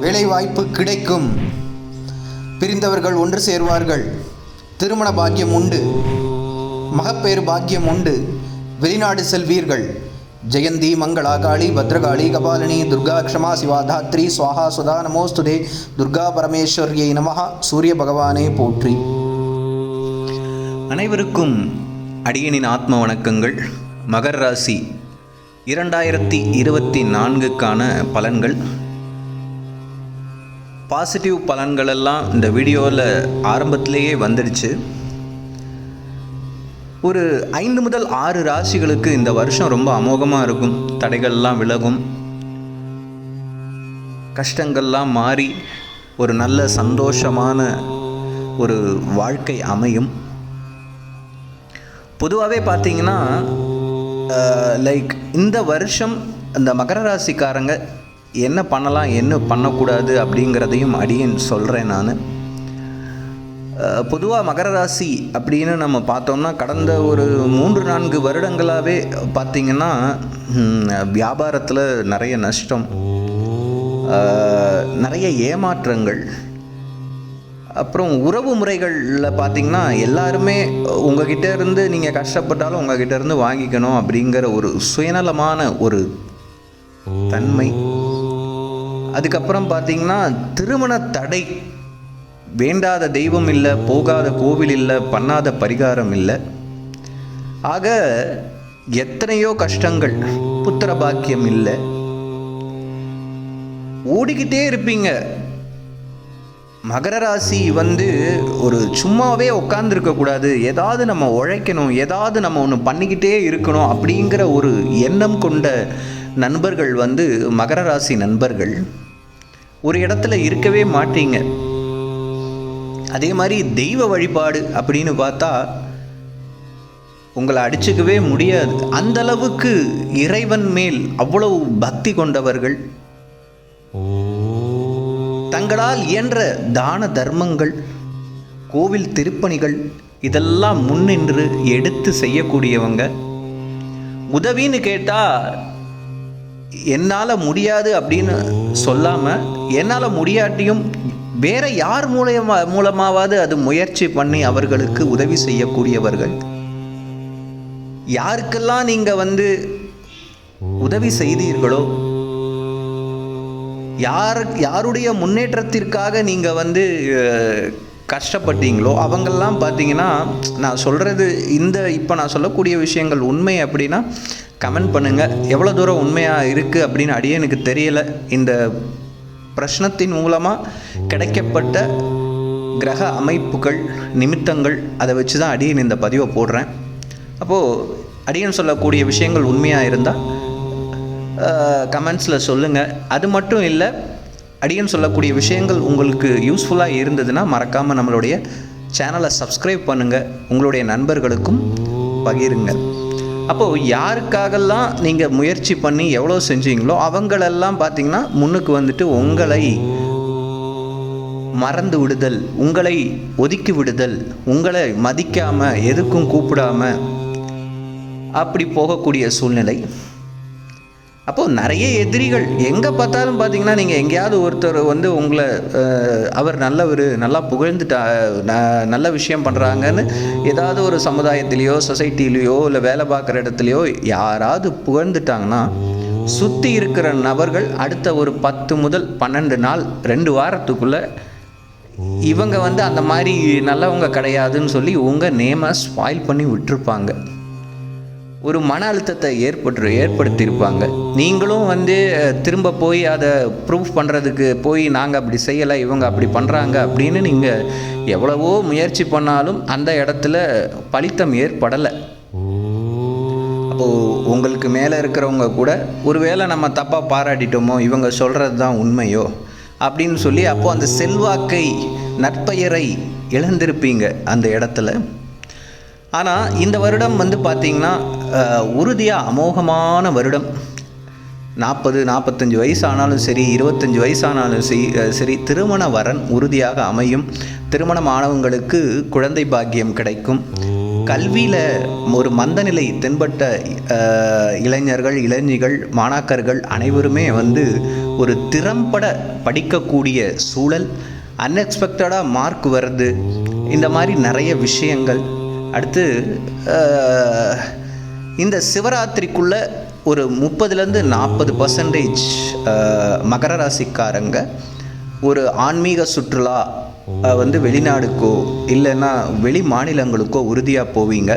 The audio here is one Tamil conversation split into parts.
வேலைவாய்ப்பு கிடைக்கும். பிரிந்தவர்கள் ஒன்று சேர்வார்கள். திருமண பாக்கியம் உண்டு. மகப்பேறு பாக்கியம் உண்டு. வெளிநாடு செல்வீர்கள். ஜெயந்தி மங்களா காளி பத்ரகாளி கபாலினி துர்கா க்ஷமா சிவா தாத்ரி சுவாஹா சுதா நமோஸ்துதே துர்கா பரமேஸ்வரியை நமஹா சூரிய பகவானே போற்றி. அனைவருக்கும் அடியனின் ஆத்ம வணக்கங்கள். மகர் ராசி இரண்டாயிரத்தி இருபத்தி நான்குக்கான பலன்கள். பாசிட்டிவ் பலன்களெல்லாம் இந்த வீடியோவில் ஆரம்பத்திலேயே வந்துடுச்சு ஒரு ஐந்து முதல் ஆறு ராசிகளுக்கு இந்த வருஷம் ரொம்ப அமோகமாக இருக்கும். தடைகள்லாம் விலகும். கஷ்டங்கள்லாம் மாறி ஒரு நல்ல சந்தோஷமான ஒரு வாழ்க்கை அமையும். பொதுவாகவே பார்த்தீங்கன்னா லைக் இந்த வருஷம் அந்த மகர ராசிக்காரங்க என்ன பண்ணலாம் என்ன பண்ணக்கூடாது அப்படிங்கிறதையும் அடியேன் சொல்கிறேன் நான். பொதுவாக மகர ராசி அப்படின்னு நம்ம பார்த்தோம்னா கடந்த ஒரு மூன்று நான்கு வருடங்களாகவே பார்த்திங்கன்னா வியாபாரத்தில் நிறைய நஷ்டம் நிறைய ஏமாற்றங்கள் அப்புறம் உறவு முறைகளில் பார்த்தீங்கன்னா எல்லாருமே உங்ககிட்ட இருந்து நீங்கள் கஷ்டப்பட்டாலும் உங்ககிட்ட இருந்து வாங்கிக்கணும் அப்படிங்கிற ஒரு சுயநலமான ஒரு தன்மை அதுக்கப்புறம் பார்த்தீங்கன்னா திருமண தடை வேண்டாத தெய்வம் இல்லை போகாத கோவில் இல்லை பண்ணாத பரிகாரம் இல்லை. ஆக எத்தனையோ கஷ்டங்கள் புத்திர பாக்கியம் இல்லை. ஓடிக்கிட்டே இருப்பீங்க. மகர ராசி வந்து ஒரு சும்மாவே உட்காந்துருக்க கூடாது. ஏதாவது நம்ம உழைக்கணும் ஏதாவது நம்ம ஒன்று பண்ணிக்கிட்டே இருக்கணும் அப்படிங்கிற ஒரு எண்ணம் கொண்ட நண்பர்கள் வந்து மகர ராசி நண்பர்கள் ஒரு இடத்துல இருக்கவே மாட்டீங்க. அதே மாதிரி தெய்வ வழிபாடு அப்படின்னு பார்த்தா உங்களை அடிச்சுக்கவே முடியாது. அந்த அளவுக்கு இறைவன் மேல் அவ்வளவு பக்தி கொண்டவர்கள் தங்களால் இயன்ற தான தர்மங்கள் கோவில் திருப்பணிகள் இதெல்லாம் முன்னின்று எடுத்து செய்யக்கூடியவங்க. உதவின்னு கேட்டால் என்னால் முடியாது அப்படின்னு சொல்லாமல் என்னால் முடியாட்டியும் வேற யார் மூலியமா மூலமாவது அது முயற்சி பண்ணி அவர்களுக்கு உதவி செய்யக்கூடியவர்கள். யாருக்கெல்லாம் நீங்கள் வந்து உதவி செய்தீர்களோ யார் யாருடைய முன்னேற்றத்திற்காக நீங்கள் வந்து கஷ்டப்பட்டீங்களோ அவங்கெல்லாம் பார்த்தீங்கன்னா நான் சொல்கிறது இந்த இப்போ நான் சொல்லக்கூடிய விஷயங்கள் உண்மை அப்படின்னா கமெண்ட் பண்ணுங்கள் எவ்வளோ தூரம் உண்மையாக இருக்குது அப்படின்னு அடியே எனக்கு தெரியலை. இந்த பிரச்சனத்தின் மூலமாக கிடைக்கப்பட்ட கிரக அமைப்புகள் நிமித்தங்கள் அதை வச்சு தான் அடியன் இந்த பதிவை போடுறேன். அப்போது அடியன் சொல்லக்கூடிய விஷயங்கள் உண்மையாக இருந்தால் கமெண்ட்ஸில் சொல்லுங்கள் அது மட்டும் இல்லை அடியன் சொல்லக்கூடிய விஷயங்கள் உங்களுக்கு யூஸ்ஃபுல்லாக இருந்ததுன்னா மறக்காமல் நம்மளுடைய சேனலை சப்ஸ்கிரைப் பண்ணுங்கள் உங்களுடைய நண்பர்களுக்கும் பகிருங்க. அப்போது யாருக்காகலாம் நீங்கள் முயற்சி பண்ணி எவ்வளோ செஞ்சீங்களோ அவங்களெல்லாம் பார்த்தீங்கன்னா முன்னுக்கு வந்துட்டு உங்களை மறந்து விடுதல் உங்களை ஒதுக்கி விடுதல் உங்களை மதிக்காமல் எதுக்கும் கூப்பிடாம அப்படி போகக்கூடிய சூழ்நிலை. அப்போது நிறைய எதிரிகள் எங்கே பார்த்தாலும் பார்த்தீங்கன்னா நீங்கள் எங்கேயாவது ஒருத்தர் வந்து உங்களை அவர் நல்லவர் நல்லா புகழ்ந்துட்டா ந- நல்ல விஷயம் பண்ணுறாங்கன்னு ஏதாவது ஒரு சமுதாயத்திலேயோ சொசைட்டிலேயோ இல்லை வேலை பார்க்குற இடத்துலையோ யாராவது புகழ்ந்துட்டாங்கன்னா சுற்றி இருக்கிற நபர்கள் அடுத்த ஒரு பத்து முதல் பன்னெண்டு நாள் ரெண்டு வாரத்துக்குள்ளே இவங்க வந்து அந்த மாதிரி நல்லவங்க கிடையாதுன்னு சொல்லி உங்கள் நேமை ஸ்பாயில் பண்ணி விட்டுருப்பாங்க. ஒரு மன அழுத்தத்தை ஏற்பட்டு ஏற்படுத்தியிருப்பாங்க. நீங்களும் வந்து திரும்ப போய் அதை ப்ரூஃப் பண்ணுறதுக்கு போய் நாங்கள் அப்படி செய்யலை இவங்க அப்படி பண்ணுறாங்க அப்படின்னு நீங்கள் எவ்வளவோ முயற்சி பண்ணாலும் அந்த இடத்துல பலித்தம் ஏற்படலை. அப்போது உங்களுக்கு மேலே இருக்கிறவங்க கூட ஒருவேளை நம்ம தப்பாக பாராட்டிட்டோமோ இவங்க சொல்கிறது தான் உண்மையோ? அப்படின்னு சொல்லி அப்போது அந்த செல்வாக்கை நற்பெயரை இழந்திருப்பீங்க அந்த இடத்துல. ஆனால் இந்த வருடம் வந்து பார்த்திங்கன்னா உறுதியாக அமோகமான வருடம். நாற்பது நாற்பத்தஞ்சு வயசு ஆனாலும் சரி இருபத்தஞ்சி வயசானாலும் சரி சரி திருமண வரன் உறுதியாக அமையும். திருமணம் ஆனவங்களுக்கு குழந்தை பாக்கியம் கிடைக்கும். கல்வியில் ஒரு மந்தநிலை தென்பட்ட இளைஞர்கள் இளைஞிகள் மாணாக்கர்கள் அனைவருமே வந்து ஒரு திறம்பட படிக்கக்கூடிய சூழல். அன்எக்ஸ்பெக்டடாக மார்க் வருது. இந்த மாதிரி நிறைய விஷயங்கள். அடுத்து இந்த சிவராத்திரிக்குள்ள ஒரு முப்பதுலேருந்து நாற்பது பர்சன்டேஜ் மகர ராசிக்காரங்க ஒரு ஆன்மீக சுற்றுலா வந்து வெளிநாடுக்கோ இல்லைன்னா வெளி மாநிலங்களுக்கோ உறுதியாக போவீங்க.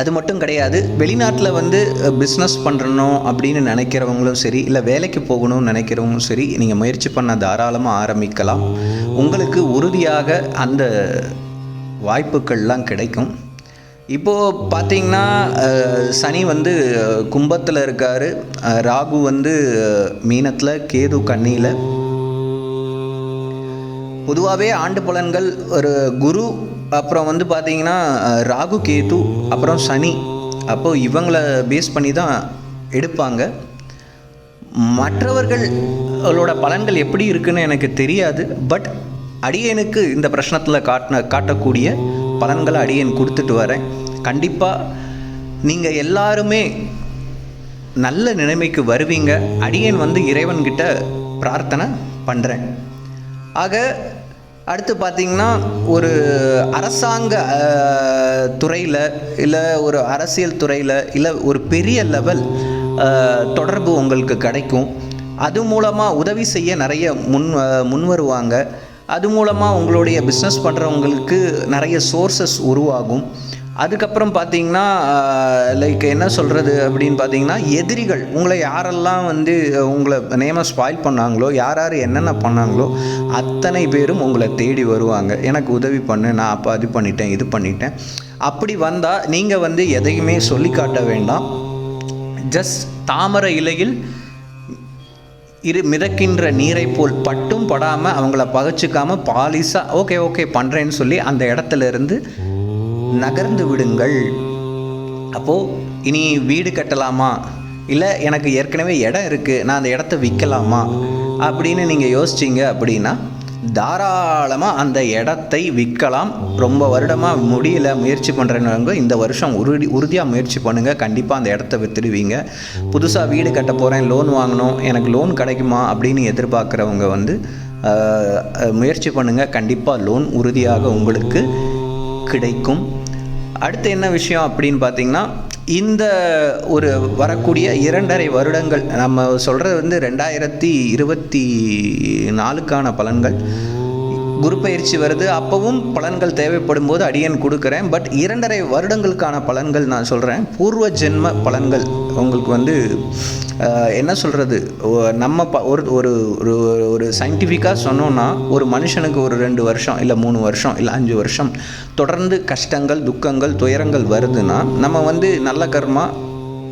அது மட்டும் கிடையாது வெளிநாட்டில் வந்து பிஸ்னஸ் பண்ணணும் அப்படின்னு நினைக்கிறவங்களும் சரி இல்லை வேலைக்கு போகணும்னு நினைக்கிறவங்களும் சரி நீங்கள் முயற்சி பண்ண தாராளமாக ஆரம்பிக்கலாம். உங்களுக்கு உறுதியாக அந்த வாய்ப்புகள்லாம் கிடைக்கும். இப்போது பார்த்தீங்கன்னா சனி வந்து கும்பத்தில் இருக்கார். ராகு வந்து மீனத்தில் கேது கண்ணியில். பொதுவாகவே ஆண்டு பலன்கள் ஒரு குரு அப்புறம் வந்து பார்த்தீங்கன்னா ராகு கேது அப்புறம் சனி. அப்போது இவங்கள பேஸ் பண்ணி தான் எடுப்பாங்க. மற்றவர்களோட பலன்கள் எப்படி இருக்குன்னு எனக்கு தெரியாது. பட் அடியனுக்கு இந்த பிரச்சனத்தில் காட்டின காட்டக்கூடிய பலன்களை அடியன் கொடுத்துட்டு வரேன். கண்டிப்பாக நீங்கள் எல்லாருமே நல்ல நிலைமைக்கு வருவீங்க. அடியன் வந்து இறைவன்கிட்ட பிரார்த்தனை பண்ணுறேன் ஆக அடுத்து பார்த்தீங்கன்னா ஒரு அரசாங்க துறையில் இல்லை ஒரு அரசியல் துறையில் இல்லை ஒரு பெரிய லெவல் தொடர்பு உங்களுக்கு கிடைக்கும். அது மூலமாக உதவி செய்ய நிறைய முன் முன் வருவாங்க அது மூலமாக உங்களுடைய பிஸ்னஸ் பண்ணுறவங்களுக்கு நிறைய சோர்சஸ் உருவாகும். அதுக்கப்புறம் பார்த்தீங்கன்னா லைக் என்ன சொல்கிறது அப்படின்னு பார்த்தீங்கன்னா எதிரிகள் உங்களை யாரெல்லாம் வந்து உங்களை நேமை ஸ்பாயில் பண்ணாங்களோ யார் யார் என்னென்ன பண்ணாங்களோ அத்தனை பேரும் உங்களை தேடி வருவாங்க. எனக்கு உதவி பண்ணு நான் அப்போ அது பண்ணிட்டேன் இது பண்ணிட்டேன். அப்படி வந்தால் நீங்கள் வந்து எதையுமே சொல்லி காட்ட வேண்டாம். ஜஸ்ட் தாமரை இலையில் இரு மிதக்கின்ற நீரை போல் பட்டும் படாமல் அவங்கள பகச்சிக்காமல் பாலிசாக ஓகே ஓகே பண்ணுறேன்னு சொல்லி அந்த இடத்துல இருந்து நகர்ந்து விடுங்கள். அப்போது இனி வீடு கட்டலாமா? இல்லை எனக்கு ஏற்கனவே இடம் இருக்குது நான் அந்த இடத்த விற்கலாமா? அப்படின்னு நீங்கள் யோசிச்சீங்க அப்படின்னா தாராளமாக அந்த இடத்தை விற்கலாம். ரொம்ப வருடமாக முடியல முயற்சி பண்ணுறவங்க இந்த வருஷம் உறுதி உறுதியாக முயற்சி பண்ணுங்கள் கண்டிப்பாக அந்த இடத்த வித்துடுவீங்க. புதுசாக வீடு கட்ட போகிறேன் லோன் வாங்கணும். எனக்கு லோன் கிடைக்குமா அப்படின்னு எதிர்பார்க்குறவங்க வந்து முயற்சி பண்ணுங்கள் கண்டிப்பாக லோன் உறுதியாக உங்களுக்கு கிடைக்கும். அடுத்து என்ன விஷயம் அப்படின்னு பார்த்தீங்கன்னா இந்த ஒரு வரக்கூடிய இரண்டரை வருடங்கள் நம்ம சொல்கிறது வந்து ரெண்டாயிரத்தி இருபத்தி நாலுக்கான பலன்கள். குரு பயிற்சி வருது அப்போவும் பலன்கள் தேவைப்படும் போது அடியன் கொடுக்குறேன். பட் இரண்டரை வருடங்களுக்கான பலன்கள் நான் சொல்கிறேன் பூர்வ ஜென்ம பலன்கள் உங்களுக்கு வந்து என்ன சொல்கிறது நம்ம ப ஒரு ஒரு ஒரு ஒரு சயின்டிஃபிக்காக சொன்னோன்னா ஒரு மனுஷனுக்கு ஒரு ரெண்டு வருஷம் இல்லை மூணு வருஷம் இல்லை அஞ்சு வருஷம் தொடர்ந்து கஷ்டங்கள் துக்கங்கள் துயரங்கள் வருதுன்னா நம்ம வந்து நல்ல கர்மா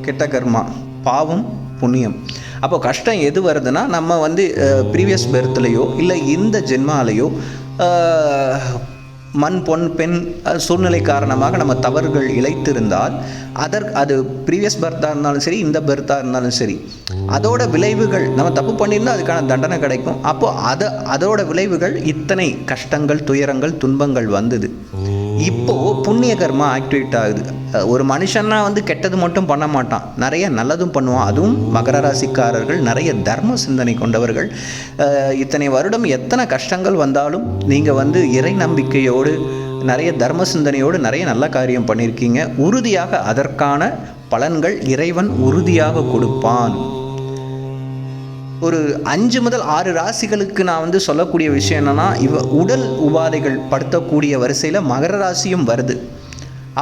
கெட்ட கர்மா பாவம் புண்ணியம். அப்போ கஷ்டம் எது வருதுன்னா நம்ம வந்து ப்ரீவியஸ் பெர்த்லேயோ இல்லை இந்த ஜென்மாலேயோ மண் பொன் பெண் சூழ்நிலை காரணமாக நம்ம தவறுகள் இழைத்திருந்தால் அதற்கு அது ப்ரீவியஸ் பர்த்தாக இருந்தாலும் சரி இந்த பர்த்தாக இருந்தாலும் சரி அதோட விளைவுகள் நம்ம தப்பு பண்ணியிருந்தால் அதுக்கான தண்டனை கிடைக்கும். அப்போது அதை அதோட விளைவுகள் இத்தனை கஷ்டங்கள் துயரங்கள் துன்பங்கள் வந்தது. இப்போ புண்ணிய கர்மா ஆக்டிவேட் ஆகுது. ஒரு மனுஷன்னா வந்து கெட்டது மட்டும் பண்ண மாட்டான். நிறைய நல்லதும் பண்ணுவான். அதுவும் மகர ராசிக்காரர்கள் நிறைய தர்ம சிந்தனை கொண்டவர்கள். இத்தனை வருடம் எத்தனை கஷ்டங்கள் வந்தாலும் நீங்கள் வந்து இறை நம்பிக்கையோடு நிறைய தர்ம சிந்தனையோடு நிறைய நல்ல காரியம் பண்ணியிருக்கீங்க. உறுதியாக அதற்கான பலன்கள் இறைவன் உறுதியாக கொடுப்பான். ஒரு அஞ்சு முதல் ஆறு ராசிகளுக்கு நான் வந்து சொல்லக்கூடிய விஷயம் என்னென்னா இவ உடல் உபாதைகள் படுத்தக்கூடிய வரிசையில் மகர ராசியும் வருது.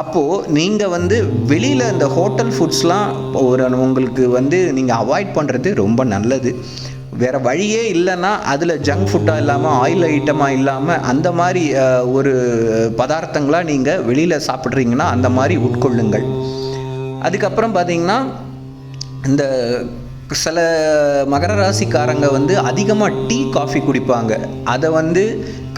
அப்போது நீங்கள் வந்து வெளியில் இந்த ஹோட்டல் ஃபுட்ஸ்லாம் ஒரு உங்களுக்கு வந்து நீங்கள் அவாய்ட் பண்ணுறது ரொம்ப நல்லது. வேறு வழியே இல்லைன்னா அதில் ஜங்க் ஃபுட்டாக இல்லாமல் ஆயில் ஐட்டமாக இல்லாமல் அந்த மாதிரி ஒரு பதார்த்தங்களாக நீங்கள் வெளியில் சாப்பிட்றீங்கன்னா அந்த மாதிரி உட்கொள்ளுங்கள். அதுக்கப்புறம் பார்த்தீங்கன்னா இந்த சில மகர ராசிக்காரங்க வந்து அதிகமாக டீ காஃபி குடிப்பாங்க. அதை வந்து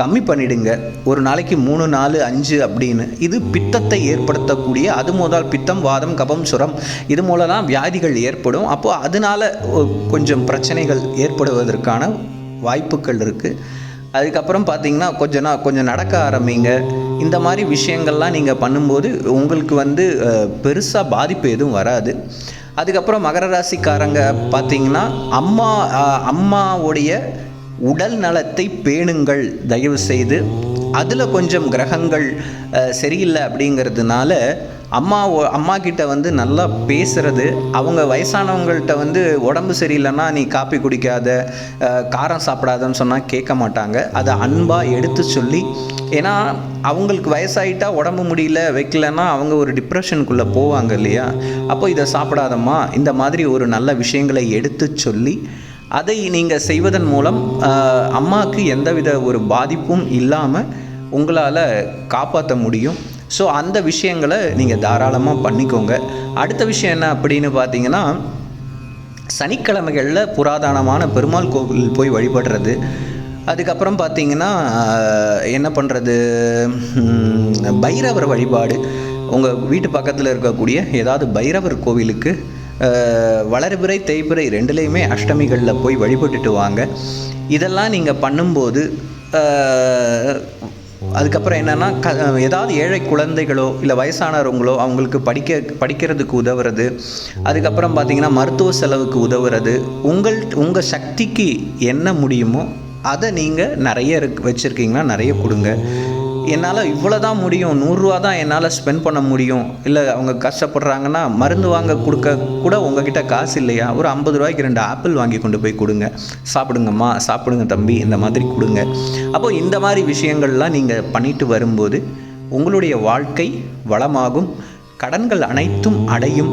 கம்மி பண்ணிடுங்க. ஒரு நாளைக்கு மூணு நாலு அஞ்சு அப்படின்னு. இது பித்தத்தை ஏற்படுத்தக்கூடிய அது முதல் பித்தம் வாதம் கபம் சுரம். இது மூலம்லாம் வியாதிகள் ஏற்படும். அப்போது அதனால கொஞ்சம் பிரச்சனைகள் ஏற்படுவதற்கான வாய்ப்புகள் இருக்குது அதுக்கப்புறம் பார்த்தீங்கன்னா கொஞ்சம் நா கொஞ்சம் நடக்க ஆரம்பிங்க. இந்த மாதிரி விஷயங்கள்லாம் நீங்கள் பண்ணும்போது உங்களுக்கு வந்து பெருசாக பாதிப்பு எதுவும் வராது. அதுக்கப்புறம் மகர ராசிக்காரங்க பார்த்தீங்கன்னா அம்மா அம்மாவுடைய உடல் நலத்தை பேணுங்கள். தயவு செய்து அதில் கொஞ்சம் கிரகங்கள் சரியில்லை அப்படிங்கிறதுனால அம்மா அம்மா கிட்ட வந்து நல்லா பேசுறது. அவங்க வயசானவங்கள்ட்ட வந்து உடம்பு சரியில்லைன்னா நீ காப்பி குடிக்காத காரம் சாப்பிடாதன்னு சொன்னால் கேட்க மாட்டாங்க. அதை அன்பாக எடுத்து சொல்லி ஏன்னா அவங்களுக்கு வயசாயிட்டா உடம்பு முடியல வைக்கலன்னா அவங்க ஒரு டிப்ரெஷனுக்குள்ளே போவாங்க இல்லையா? அப்போ இதை சாப்பிடாதம்மா இந்த மாதிரி ஒரு நல்ல விஷயங்களை எடுத்து சொல்லி அதை நீங்கள் செய்வதன் மூலம் அம்மாவுக்கு எந்தவித ஒரு பாதிப்பும் இல்லாமல் உங்களால் காப்பாற்ற முடியும். ஸோ அந்த விஷயங்களை நீங்கள் தாராளமாக பண்ணிக்கோங்க. அடுத்த விஷயம் என்ன அப்படின்னு பார்த்தீங்கன்னா சனிக்கிழமைகளில் புராதனமான பெருமாள் கோவில் போய் வழிபடுறது. அதுக்கப்புறம் பார்த்தீங்கன்னா என்ன பண்ணுறது பைரவர் வழிபாடு. உங்கள் வீட்டு பக்கத்தில் இருக்கக்கூடிய ஏதாவது பைரவர் கோவிலுக்கு வளர்பிறை தேய்பிறை ரெண்டுலேயுமே அஷ்டமிகளில் போய் வழிபட்டுட்டு வாங்க. இதெல்லாம் நீங்கள் பண்ணும்போது அதுக்கப்புறம் என்னென்னா க ஏதாவது ஏழை குழந்தைகளோ இல்லை வயசானவங்களோ அவங்களுக்கு படிக்க படிக்கிறதுக்கு உதவுறது. அதுக்கப்புறம் பார்த்திங்கன்னா மருத்துவ செலவுக்கு உதவுறது. உங்கள் உங்கள் சக்திக்கு என்ன முடியுமோ அதை நீங்கள் நிறைய இருக்கு வச்சுருக்கீங்கன்னா நிறைய கொடுங்க. என்னால் இவ்வளோ தான் முடியும் நூறுரூவா தான் என்னால் ஸ்பெண்ட் பண்ண முடியும். இல்லை அவங்க கஷ்டப்படுறாங்கன்னா மருந்து வாங்க கொடுக்க கூட உங்ககிட்ட காசு இல்லையா? ஒரு ஐம்பது ரூபாய்க்கு ரெண்டு ஆப்பிள் வாங்கி கொண்டு போய் கொடுங்க. சாப்பிடுங்கம்மா சாப்பிடுங்க தம்பி இந்த மாதிரி கொடுங்க. அப்போது இந்த மாதிரி விஷயங்கள்லாம் நீங்கள் பண்ணிட்டு வரும்போது உங்களுடைய வாழ்க்கை வளமாகும். கடன்கள் அனைத்தும் அடையும்.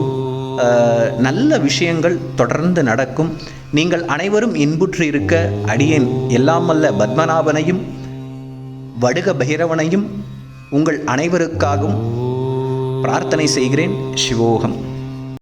நல்ல விஷயங்கள் தொடர்ந்து நடக்கும். நீங்கள் அனைவரும் இன்புற்று இருக்க அடியேன். எல்லாமல்ல பத்மநாபனையும் வடுக பைரவனையும் உங்கள் அனைவருக்காகவும் பிரார்த்தனை செய்கிறேன். சிவோகம்.